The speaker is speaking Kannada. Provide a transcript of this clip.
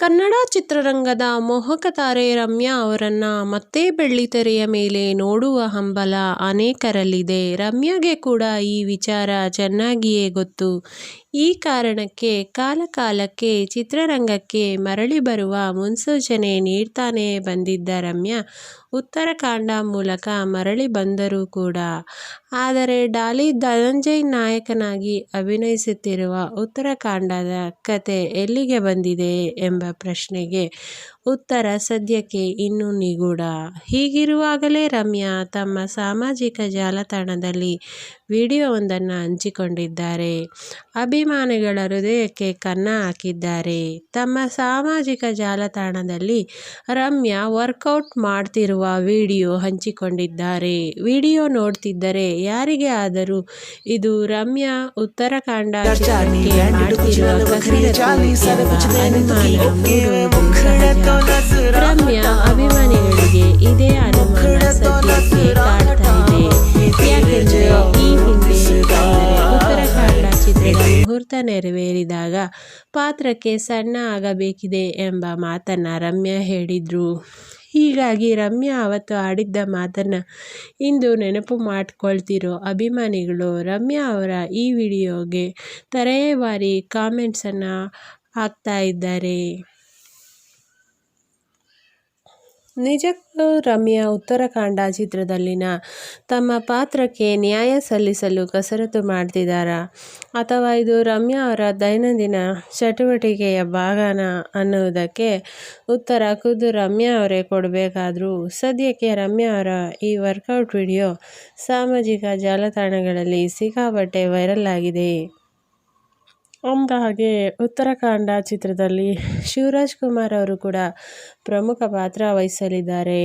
ಕನ್ನಡ ಚಿತ್ರರಂಗದ ಮೋಹಕ ತಾರೆ ರಮ್ಯಾ ಅವರನ್ನ ಮತ್ತೆ ಬೆಳ್ಳಿತೆರೆಯ ಮೇಲೆ ನೋಡುವ ಹಂಬಲ ಅನೇಕರಲ್ಲಿದೆ. ರಮ್ಯಾಗೆ ಕೂಡ ಈ ವಿಚಾರ ಚೆನ್ನಾಗಿಯೇ ಗೊತ್ತು. ಈ ಕಾರಣಕ್ಕೆ ಕಾಲಕಾಲಕ್ಕೆ ಚಿತ್ರರಂಗಕ್ಕೆ ಮರಳಿ ಬರುವ ಮುನ್ಸೂಚನೆ ನೀಡ್ತಾನೇ ಬಂದಿದ್ದ ರಮ್ಯಾ, ಉತ್ತರಕಾಂಡ ಮೂಲಕ ಮರಳಿ ಬಂದರೂ ಕೂಡ. ಆದರೆ ಡಾಲಿ ಧನಂಜಯ್ ನಾಯಕನಾಗಿ ಅಭಿನಯಿಸುತ್ತಿರುವ ಉತ್ತರಕಾಂಡದ ಕತೆ ಎಲ್ಲಿಗೆ ಬಂದಿದೆ ಎಂಬ ಪ್ರಶ್ನೆಗೆ ಉತ್ತರ ಸದ್ಯಕ್ಕೆ ಇನ್ನೂ ನಿಗೂಢ. ಹೀಗಿರುವಾಗಲೇ ರಮ್ಯಾ ತಮ್ಮ ಸಾಮಾಜಿಕ ಜಾಲತಾಣದಲ್ಲಿ ವಿಡಿಯೋವೊಂದನ್ನು ಹಂಚಿಕೊಂಡಿದ್ದಾರೆ. ಅಭಿಮಾನಿಗಳ ಹೃದಯಕ್ಕೆ ಕನ್ನ ಹಾಕಿದ್ದಾರೆ. ತಮ್ಮ ಸಾಮಾಜಿಕ ಜಾಲತಾಣದಲ್ಲಿ ರಮ್ಯಾ ವರ್ಕೌಟ್ ಮಾಡ್ತಿರುವ ವಿಡಿಯೋ ಹಂಚಿಕೊಂಡಿದ್ದಾರೆ. ವಿಡಿಯೋ ನೋಡ್ತಿದ್ದರೆ ಯಾರಿಗೆ ಆದರೂ ಇದು ರಮ್ಯಾ ಉತ್ತರಾಖಂಡ ಮಾಡ್ತಿರುವ ಮುಹೂರ್ತ ನೆರವೇರಿದಾಗ ಪಾತ್ರಕ್ಕೆ ಸಣ್ಣ ಆಗಬೇಕಿದೆ ಎಂಬ ಮಾತನ್ನ ರಮ್ಯಾ ಹೇಳಿದ್ರು. ಹೀಗಾಗಿ ರಮ್ಯಾ ಅವತ್ತು ಆಡಿದ್ದ ಮಾತನ್ನ ಇಂದು ನೆನಪು ಮಾಡಿಕೊಳ್ತಿರೋ ಅಭಿಮಾನಿಗಳು ರಮ್ಯಾ ಅವರ ಈ ವಿಡಿಯೋಗೆ ತರೇವಾರಿ ಕಾಮೆಂಟ್ಸನ್ನು ಹಾಕ್ತಾ ಇದ್ದಾರೆ. ನಿಜಕ್ಕೂ ರಮ್ಯಾ ಉತ್ತರಾಖಂಡ ಚಿತ್ರದಲ್ಲಿನ ತಮ್ಮ ಪಾತ್ರಕ್ಕೆ ನ್ಯಾಯ ಸಲ್ಲಿಸಲು ಕಸರತ್ತು ಮಾಡ್ತಿದ್ದಾರಾ ಅಥವಾ ಇದು ರಮ್ಯಾ ಅವರ ದೈನಂದಿನ ಚಟುವಟಿಕೆಯ ಭಾಗನ ಅನ್ನುವುದಕ್ಕೆ ಉತ್ತರ ಖುದ್ದು ರಮ್ಯಾ ಅವರೇ ಕೊಡಬೇಕಾದ್ರೂ ಸದ್ಯಕ್ಕೆ ರಮ್ಯಾ ಅವರ ಈ ವರ್ಕೌಟ್ ವಿಡಿಯೋ ಸಾಮಾಜಿಕ ಜಾಲತಾಣಗಳಲ್ಲಿ ಸಿಕ್ಕಾಪಟ್ಟೆ ವೈರಲ್ ಆಗಿದೆ. ಅಂದಹಾಗೆ ಉತ್ತರಾಖಂಡ ಚಿತ್ರದಲ್ಲಿ ಶಿವರಾಜ್ ಕುಮಾರ್ ಅವರು ಕೂಡ ಪ್ರಮುಖ ಪಾತ್ರ ವಹಿಸಲಿದ್ದಾರೆ.